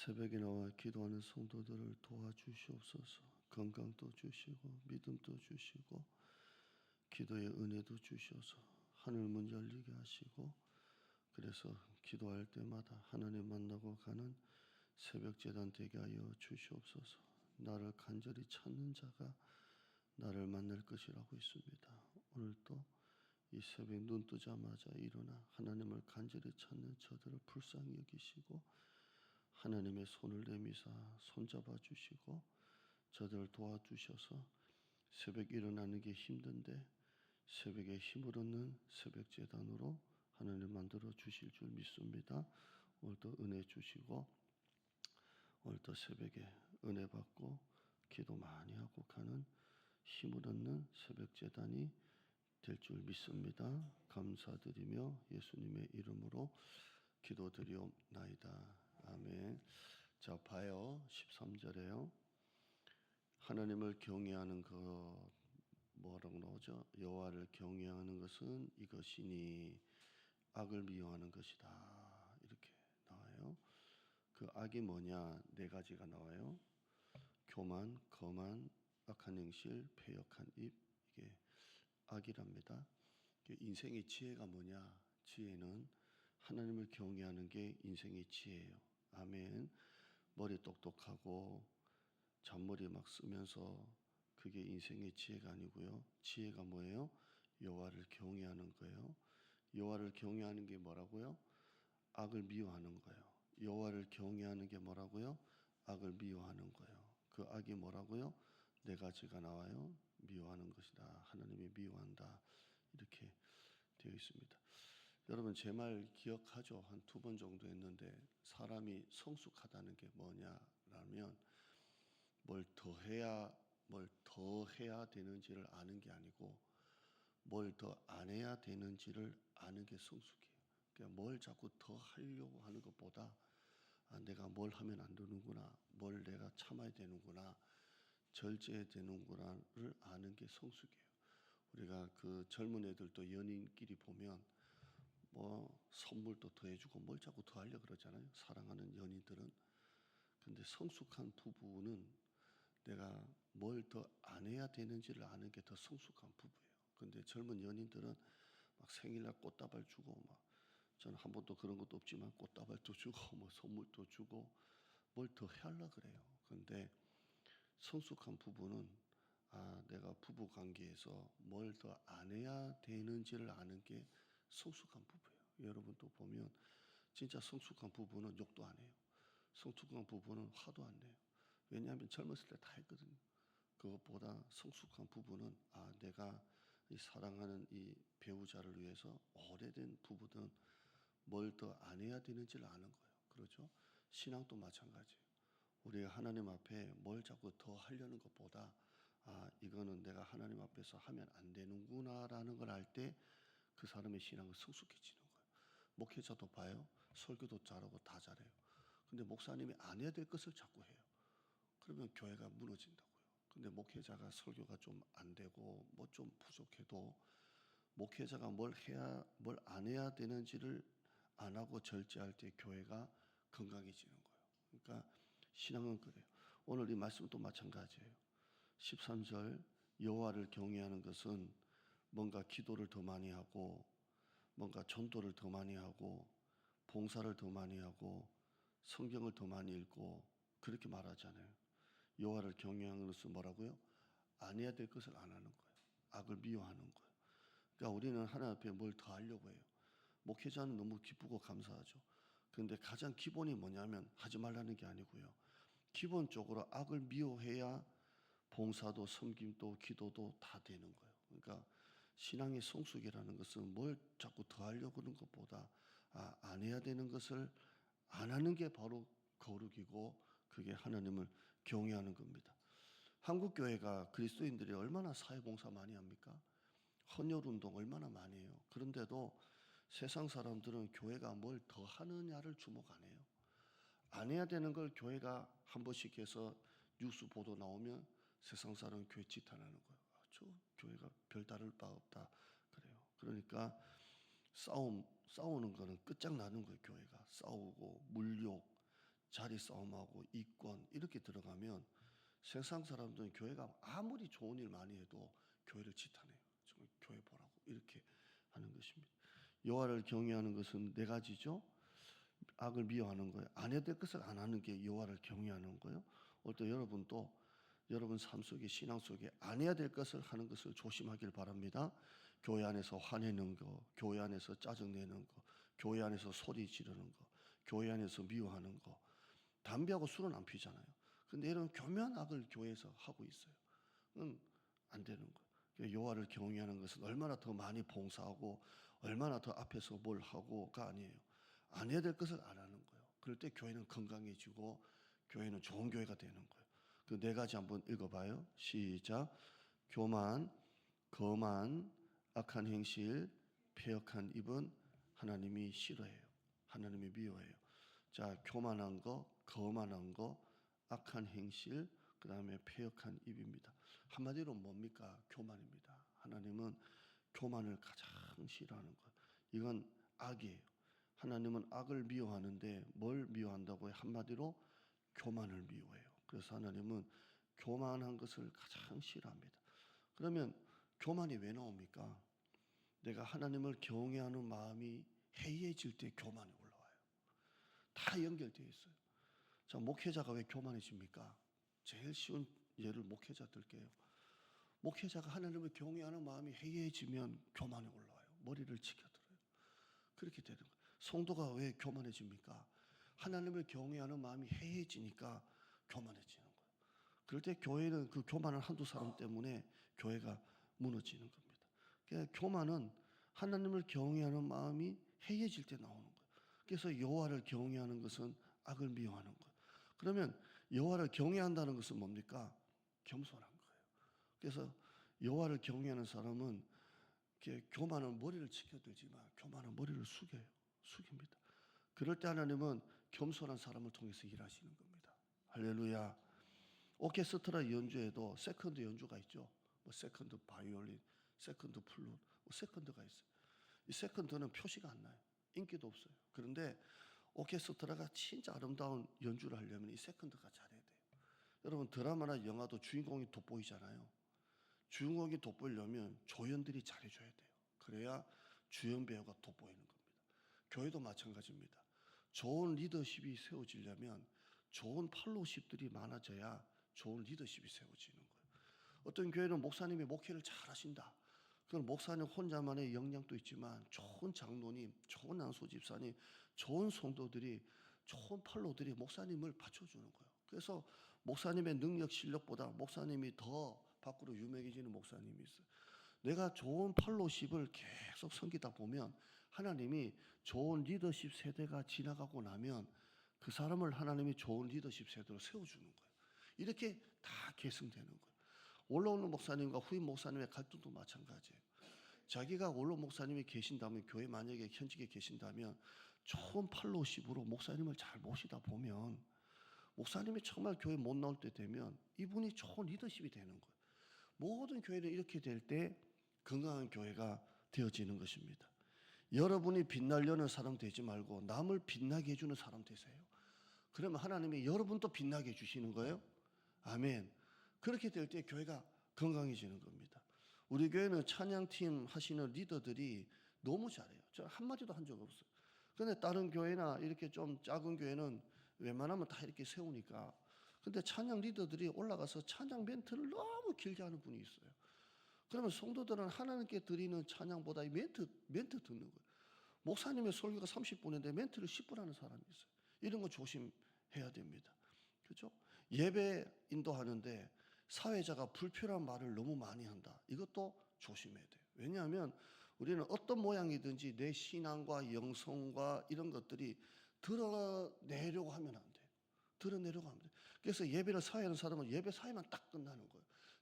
새벽에 나와 기도하는 성도들을 도와주시옵소서. 건강도 주시고 믿음도 주시고 기도의 은혜도 주셔서 하늘 문 열리게 하시고 그래서 기도할 때마다 하나님 만나고 가는 새벽 재단 되게 하여 주시옵소서. 나를 간절히 찾는 자가 나를 만날 것이라고 있습니다. 오늘도 이 새벽 눈 뜨자마자 일어나 하나님을 간절히 찾는 저들을 불쌍히 여기시고 하나님의 손을 내미사 손잡아 주시고 저들을 도와주셔서 새벽 일어나는 게 힘든데 새벽에 힘을 얻는 새벽 재단으로 하나님 만들어 주실 줄 믿습니다. 오늘도 은혜 주시고 오늘도 새벽에 은혜 받고 기도 많이 하고 가는 힘을 얻는 새벽 재단이 될 줄 믿습니다. 감사드리며 예수님의 이름으로 기도드리옵나이다. 아멘. 자, 봐요. 13절에요. 하나님을 경외하는 것 뭐라고 나오죠? 여호와를 경외하는 것은 이것이니 악을 미워하는 것이다. 이렇게 나와요. 그 악이 뭐냐? 네 가지가 나와요. 교만, 거만, 악한 행실, 패역한 입 이게 악이랍니다. 인생의 지혜가 뭐냐? 지혜는 하나님을 경외하는 게 인생의 지혜예요. 아멘. 머리 똑똑하고 잔머리 막 쓰면서 그게 인생의 지혜가 아니고요. 지혜가 뭐예요? 여호와를 경외하는 거예요. 여호와를 경외하는 게 뭐라고요? 악을 미워하는 거예요. 여호와를 경외하는 게 뭐라고요? 악을 미워하는 거예요. 그 악이 뭐라고요? 네 가지가 나와요. 미워하는 것이다. 하나님이 미워한다. 이렇게 되어 있습니다. 여러분 제 말 기억하죠? 한 두 번 정도 했는데 사람이 성숙하다는 게 뭐냐라면 뭘 더 해야 뭘 더 해야 되는지를 아는 게 아니고 뭘 더 안 해야 되는지를 아는 게 성숙이에요. 그러니까 뭘 자꾸 더 하려고 하는 것보다 아, 내가 뭘 하면 안 되는구나, 뭘 내가 참아야 되는구나, 절제해야 되는구나를 아는 게 성숙이에요. 우리가 그 젊은 애들도 연인끼리 보면 뭐 선물도 더 해주고 뭘 자꾸 더 하려 그러잖아요. 사랑하는 연인들은. 근데 성숙한 부부는 내가 뭘 더 안 해야 되는지를 아는 게 더 성숙한 부부예요. 근데 젊은 연인들은 막 생일날 꽃다발 주고 막 저는 한 번도 그런 것도 없지만 꽃다발도 주고 뭐 선물도 주고 뭘 더 하려 그래요. 근데 성숙한 부부는 아 내가 부부 관계에서 뭘 더 안 해야 되는지를 아는 게 성숙한 부부예요. 여러분도 보면 진짜 성숙한 부부는 욕도 안 해요. 성숙한 부부는 화도 안 내요. 왜냐하면 젊었을 때 다 했거든요. 그것보다 성숙한 부부는 아 내가 이 사랑하는 이 배우자를 위해서 오래된 부부든 뭘 더 안 해야 되는지를 아는 거예요. 그렇죠? 신앙도 마찬가지예요. 우리가 하나님 앞에 뭘 자꾸 더 하려는 것보다 아 이거는 내가 하나님 앞에서 하면 안 되는구나라는 걸 알 때 그 사람의 신앙은 성숙해지는 거예요. 목회자도 봐요. 설교도 잘하고 다 잘해요. 근데 목사님이 안 해야 될 것을 자꾸 해요. 그러면 교회가 무너진다고요. 근데 목회자가 설교가 좀 안 되고 뭐 좀 부족해도 목회자가 뭘 해야 뭘 안 해야 되는지를 안 하고 절제할 때 교회가 건강해지는 거예요. 그러니까 신앙은 그래요. 오늘 이 말씀도 마찬가지예요. 13절 여호와를 경외하는 것은 뭔가 기도를 더 많이 하고 뭔가 전도를 더 많이 하고 봉사를 더 많이 하고 성경을 더 많이 읽고 그렇게 말하잖아요. 여호와를 것은 뭐라고요? 안 해야 될 것을 안 하는 거예요. 악을 미워하는 거예요. 그러니까 우리는 하나님 앞에 뭘 더 하려고 해요. 목회자는 너무 기쁘고 감사하죠. 그런데 가장 기본이 뭐냐면 하지 말라는 게 아니고요. 기본적으로 악을 미워해야 봉사도 섬김도 기도도 다 되는 거예요. 그러니까 신앙의 성숙이라는 것은 뭘 자꾸 더 하려고 하는 것보다 아, 안 해야 되는 것을 안 하는 게 바로 거룩이고 그게 하나님을 경외하는 겁니다. 한국 교회가 그리스도인들이 얼마나 사회봉사 많이 합니까? 헌혈 운동 얼마나 많이 해요. 그런데도 세상 사람들은 교회가 뭘 더 하느냐를 주목 안 해요. 안 해야 되는 걸 교회가 한 번씩 해서 뉴스 보도 나오면 세상 사람 교회 지탄하는 거예요. 아, 저 교회가 별다를 바 없다 그래요. 그러니까 싸움 싸우는 거는 끝장나는 거예요. 교회가 싸우고 물욕 자리 싸움하고 이권 이렇게 들어가면 세상 사람들은 교회가 아무리 좋은 일 많이 해도 교회를 지탄해요. 정말 교회 보라고 이렇게 하는 것입니다. 여호와를 경외하는 것은 네 가지죠. 악을 미워하는 거예요. 안 해야 될 것을 안 하는 게 여호와를 경외하는 거예요. 어떤 여러분도 여러분 삶 속에 신앙 속에 안 해야 될 것을 하는 것을 조심하길 바랍니다. 교회 안에서 화내는 거, 교회 안에서 짜증 내는 거, 교회 안에서 소리 지르는 거, 교회 안에서 미워하는 거. 담배하고 술은 안 피잖아요. 근데 이런 교묘한 악을 교회에서 하고 있어요. 그건 안 되는 거예요. 그러니까 여호와를 경외하는 것은 얼마나 더 많이 봉사하고 얼마나 더 앞에서 뭘 하고가 아니에요. 안 해야 될 것을 안 하는 거예요. 그럴 때 교회는 건강해지고 교회는 좋은 교회가 되는 거예요. 그 네 가지 한번 읽어봐요. 시작. 교만, 거만, 악한 행실, 폐역한 입은 하나님이 싫어해요. 하나님이 미워해요. 자, 교만한 거, 거만한 거, 악한 행실, 그 다음에 폐역한 입입니다. 한마디로 뭡니까? 교만입니다. 하나님은 교만을 가장 싫어하는 것. 이건 악이에요. 하나님은 악을 미워하는데 뭘 미워한다고요? 한마디로 교만을 미워해요. 그래서 하나님은 교만한 것을 가장 싫어합니다. 그러면 교만이 왜 나옵니까? 내가 하나님을 경외하는 마음이 해이해질 때 교만이 올라와요. 다 연결되어 있어요. 자, 목회자가 왜 교만해집니까? 제일 쉬운 예를 목회자 들게요. 목회자가 하나님을 경외하는 마음이 해이해지면 교만이 올라와요. 머리를 치켜들어요. 그렇게 되는 거예요. 성도가 왜 교만해집니까? 하나님을 경외하는 마음이 해이해지니까 교만해지는 거예요. 그럴 때 교회는 그 교만한 한두 사람 때문에 교회가 무너지는 겁니다. 그러니까 교만은 하나님을 경외하는 마음이 해이해질 때 나오는 거예요. 그래서 여호와를 경외하는 것은 악을 미워하는 거예요. 그러면 여호와를 경외한다는 것은 뭡니까? 겸손한 거예요. 그래서 여호와를 경외하는 사람은 교만은 머리를 치켜들지만 교만은 머리를 숙여요. 숙입니다. 그럴 때 하나님은 겸손한 사람을 통해서 일하시는 겁니다. 할렐루야. 오케스트라 연주에도 세컨드 연주가 있죠. 뭐 세컨드 바이올린, 세컨드 플룻, 뭐 세컨드가 있어요. 이 세컨드는 표시가 안 나요. 인기도 없어요. 그런데 오케스트라가 진짜 아름다운 연주를 하려면 이 세컨드가 잘해야 돼요. 여러분 드라마나 영화도 주인공이 돋보이잖아요. 주인공이 돋보이려면 조연들이 잘해줘야 돼요. 그래야 주연 배우가 돋보이는 겁니다. 교회도 마찬가지입니다. 좋은 리더십이 세워지려면 좋은 팔로우십들이 많아져야 좋은 리더십이 세워지는 거예요. 어떤 교회는 목사님이 목회를 잘 하신다. 그건 목사님 혼자만의 역량도 있지만 좋은 장로님, 좋은 난소 집사님, 좋은 성도들이 좋은 팔로들이 목사님을 받쳐주는 거예요. 그래서 목사님의 능력 실력보다 목사님이 더 밖으로 유명해지는 목사님이 있어요. 내가 좋은 팔로십을 계속 섬기다 보면 하나님이 좋은 리더십 세대가 지나가고 나면 그 사람을 하나님이 좋은 리더십 세대로 세워주는 거예요. 이렇게 다 계승되는 거예요. 올라오는 목사님과 후임 목사님의 갈등도 마찬가지예요. 자기가 올로 목사님이 계신다면 교회 만약에 현직에 계신다면 좋은 팔로십으로 목사님을 잘 모시다 보면 목사님이 정말 교회 못 나올 때 되면 이분이 좋은 리더십이 되는 거예요. 모든 교회는 이렇게 될 때 건강한 교회가 되어지는 것입니다. 여러분이 빛나려는 사람 되지 말고 남을 빛나게 해주는 사람 되세요. 그러면 하나님이 여러분도 빛나게 해주시는 거예요. 아멘. 그렇게 될 때 교회가 건강해지는 겁니다. 우리 교회는 찬양팀 하시는 리더들이 너무 잘해요. 저 한마디도 한 적 없어요. 근데 다른 교회나 이렇게 좀 작은 교회는 웬만하면 다 이렇게 세우니까. 근데 찬양 리더들이 올라가서 찬양 멘트를 너무 길게 하는 분이 있어요. 그러면 성도들은 하나님께 드리는 찬양보다 이 멘트, 멘트 듣는 거예요. 목사님의 설교가 30분인데 멘트를 10분 하는 사람이 있어요. 이런 거 조심해야 됩니다. 그죠? 예배 인도하는데 사회자가 불필요한 말을 너무 많이 한다. 이것도 조심해야 돼요. 왜냐하면 우리는 어떤 모양이든지 내 신앙과 영성과 이런 것들이 드러내려고 하면 안 돼요. 드러내려고 하면 돼요. 그래서 예배를 사회하는 사람은 예배 사회만 딱 끝나는 거예요.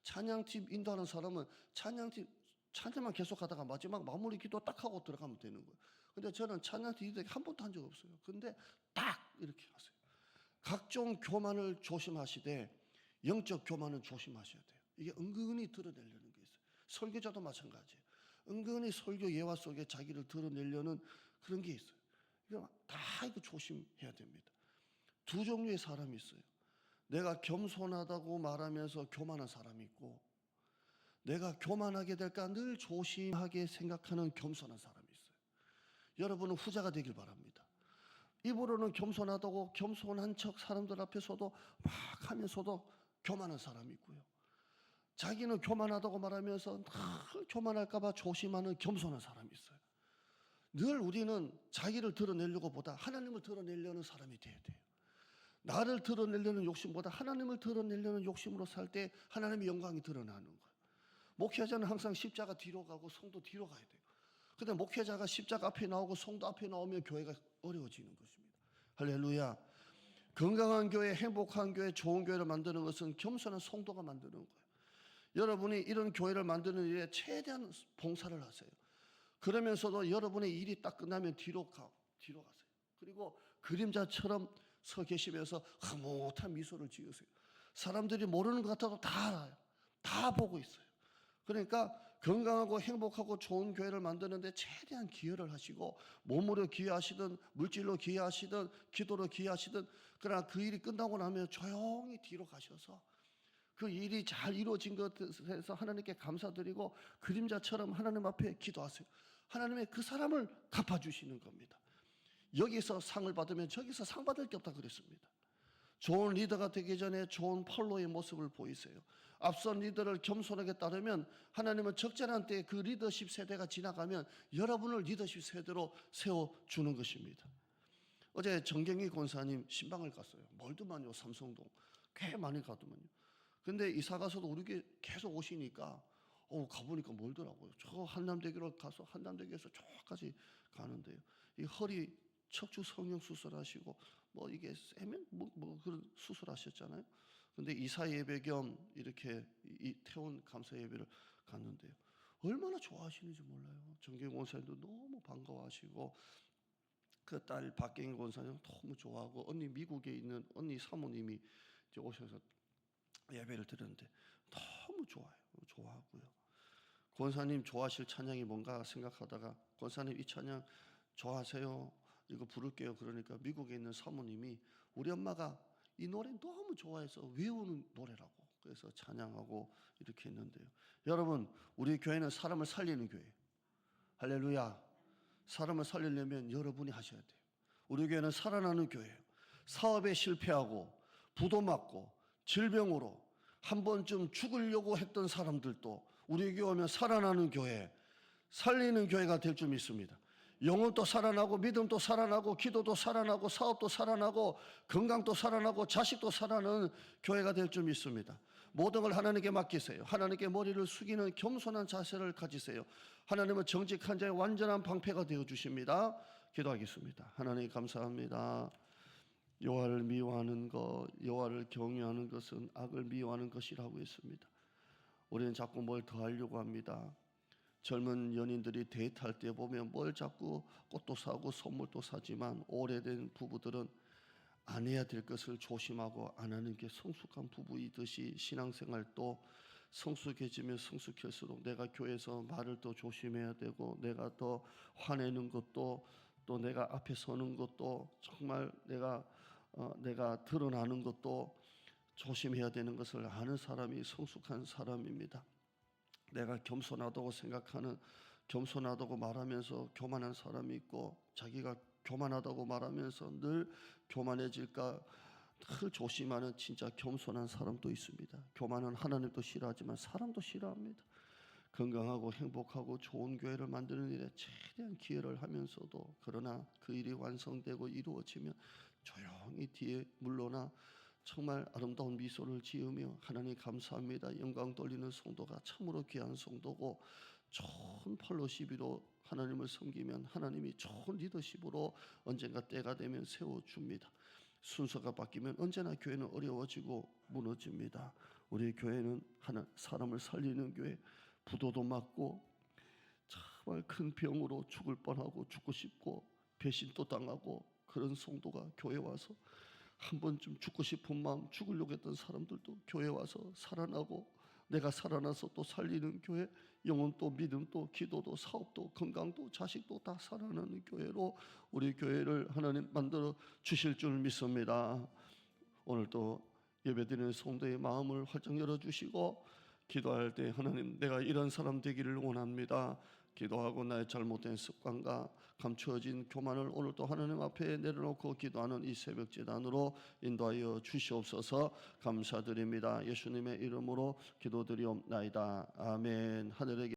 찬양팀 인도하는 사람은 찬양팀 찬양만 계속 하다가 마지막 마무리 기도 딱 하고 들어가면 되는 거예요. 근데 저는 찬양팀 인도 한 번도 한 적 없어요. 근데 딱 이렇게 하세요. 각종 교만을 조심하시되 영적 교만은 조심하셔야 돼요. 이게 은근히 드러내려는 게 있어요. 설교자도 마찬가지예요. 은근히 설교 예화 속에 자기를 드러내려는 그런 게 있어요. 이거 다 이거 조심해야 됩니다. 두 종류의 사람이 있어요. 내가 겸손하다고 말하면서 교만한 사람이 있고 내가 교만하게 될까 늘 조심하게 생각하는 겸손한 사람이 있어요. 여러분은 후자가 되길 바랍니다. 입으로는 겸손하다고 겸손한 척 사람들 앞에서도 막 하면서도 교만한 사람이 있고요. 자기는 교만하다고 말하면서 늘 교만할까봐 조심하는 겸손한 사람이 있어요. 늘 우리는 자기를 드러내려고 보다 하나님을 드러내려는 사람이 돼야 돼요. 나를 드러내려는 욕심보다 하나님을 드러내려는 욕심으로 살 때 하나님의 영광이 드러나는 거예요. 목회자는 항상 십자가 뒤로 가고 성도 뒤로 가야 돼요. 근데 목회자가 십자가 앞에 나오고 성도 앞에 나오면 교회가 어려워지는 것입니다. 할렐루야. 건강한 교회, 행복한 교회, 좋은 교회를 만드는 것은 겸손한 성도가 만드는 거예요. 여러분이 이런 교회를 만드는 일에 최대한 봉사를 하세요. 그러면서도 여러분의 일이 딱 끝나면 뒤로 가, 뒤로 가세요. 그리고 그림자처럼 서 계시면서 흐뭇한 미소를 지으세요. 사람들이 모르는 것 같아도 다 알아요. 다 보고 있어요. 그러니까 건강하고 행복하고 좋은 교회를 만드는데 최대한 기여를 하시고 몸으로 기여하시든 물질로 기여하시든 기도로 기여하시든 그러나 그 일이 끝나고 나면 조용히 뒤로 가셔서 그 일이 잘 이루어진 것에서 하나님께 감사드리고 그림자처럼 하나님 앞에 기도하세요. 하나님의 그 사람을 갚아주시는 겁니다. 여기서 상을 받으면 저기서 상 받을 게 없다 그랬습니다. 좋은 리더가 되기 전에 좋은 폴로의 모습을 보이세요. 앞선 리더를 겸손하게 따르면 하나님은 적절한 때에 그 리더십 세대가 지나가면 여러분을 리더십 세대로 세워주는 것입니다. 어제 정경희 권사님 신방을 갔어요. 멀더만요, 삼성동. 꽤 많이 가더만요. 근데 이사 가서도 우리 게 계속 오시니까 어 가보니까 멀더라고요. 저 한남대교로 가서 한남대교에서 저까지 가는데요. 이 허리 척추 성형 수술하시고 뭐 이게 세면 뭐, 뭐 그런 수술하셨잖아요. 근데 이사 예배 겸 이렇게 이 태원 감사 예배를 갔는데요. 얼마나 좋아하시는지 몰라요. 정경 원사님도 너무 반가워하시고 그 딸 박경희 원사님 너무 좋아하고 언니 미국에 있는 언니 사모님이 이제 오셔서 예배를 드렸는데 너무 좋아요. 좋아하고요. 권사님 좋아하실 찬양이 뭔가 생각하다가 권사님 이 찬양 좋아하세요. 이거 부를게요. 그러니까 미국에 있는 사모님이 우리 엄마가 이 노래 너무 좋아해서 외우는 노래라고. 그래서 찬양하고 이렇게 했는데요. 여러분, 우리 교회는 사람을 살리는 교회. 할렐루야. 사람을 살리려면 여러분이 하셔야 돼요. 우리 교회는 살아나는 교회예요. 사업에 실패하고 부도 맞고 질병으로 한 번쯤 죽으려고 했던 사람들도 우리 교회 오면 살아나는 교회, 살리는 교회가 될 줄 믿습니다. 영혼도 살아나고 믿음도 살아나고 기도도 살아나고 사업도 살아나고 건강도 살아나고 자식도 살아나는 교회가 될 줄 믿습니다. 모든 걸 하나님께 맡기세요. 하나님께 머리를 숙이는 겸손한 자세를 가지세요. 하나님은 정직한 자의 완전한 방패가 되어 주십니다. 기도하겠습니다. 하나님 감사합니다. 여호와를 미워하는 것, 여호와를 경외하는 것은 악을 미워하는 것이라고 했습니다. 우리는 자꾸 뭘 더 하려고 합니다. 젊은 연인들이 데이트할 때 보면 뭘 자꾸 꽃도 사고 선물도 사지만 오래된 부부들은 안 해야 될 것을 조심하고 안 하는 게 성숙한 부부이듯이 신앙생활도 성숙해지면 성숙할수록 내가 교회에서 말을 더 조심해야 되고 내가 더 화내는 것도 또 내가 앞에 서는 것도 정말 내가 어, 내가 드러나는 것도 조심해야 되는 것을 아는 사람이 성숙한 사람입니다. 내가 겸손하다고 생각하는 겸손하다고 말하면서 교만한 사람이 있고 자기가 교만하다고 말하면서 늘 교만해질까 늘 조심하는 진짜 겸손한 사람도 있습니다. 교만은 하나님도 싫어하지만 사람도 싫어합니다. 건강하고 행복하고 좋은 교회를 만드는 일에 최대한 기여를 하면서도 그러나 그 일이 완성되고 이루어지면 조용히 뒤에 물러나 정말 아름다운 미소를 지으며 하나님 감사합니다. 영광 돌리는 성도가 참으로 귀한 성도고 좋은 펄로시비로 하나님을 섬기면 하나님이 좋은 리더십으로 언젠가 때가 되면 세워줍니다. 순서가 바뀌면 언제나 교회는 어려워지고 무너집니다. 우리 교회는 하나 사람을 살리는 교회, 부도도 맞고 정말 큰 병으로 죽을 뻔하고 죽고 싶고 배신도 당하고 그런 성도가 교회 와서 한 번쯤 죽고 싶은 마음 죽으려고 했던 사람들도 교회 와서 살아나고 내가 살아나서 또 살리는 교회, 영혼 또 믿음 또 기도도 사업도 건강도 자식도 다 살아나는 교회로 우리 교회를 하나님 만들어 주실 줄 믿습니다. 오늘 또 예배드리는 성도의 마음을 활짝 열어 주시고 기도할 때 하나님 내가 이런 사람 되기를 원합니다. 기도하고 나의 잘못된 습관과 감추어진 교만을 오늘 또 하나님 앞에 내려놓고 기도하는 이 새벽 재단으로 인도하여 주시옵소서 감사드립니다. 예수님의 이름으로 기도드리옵나이다. 아멘. 하늘에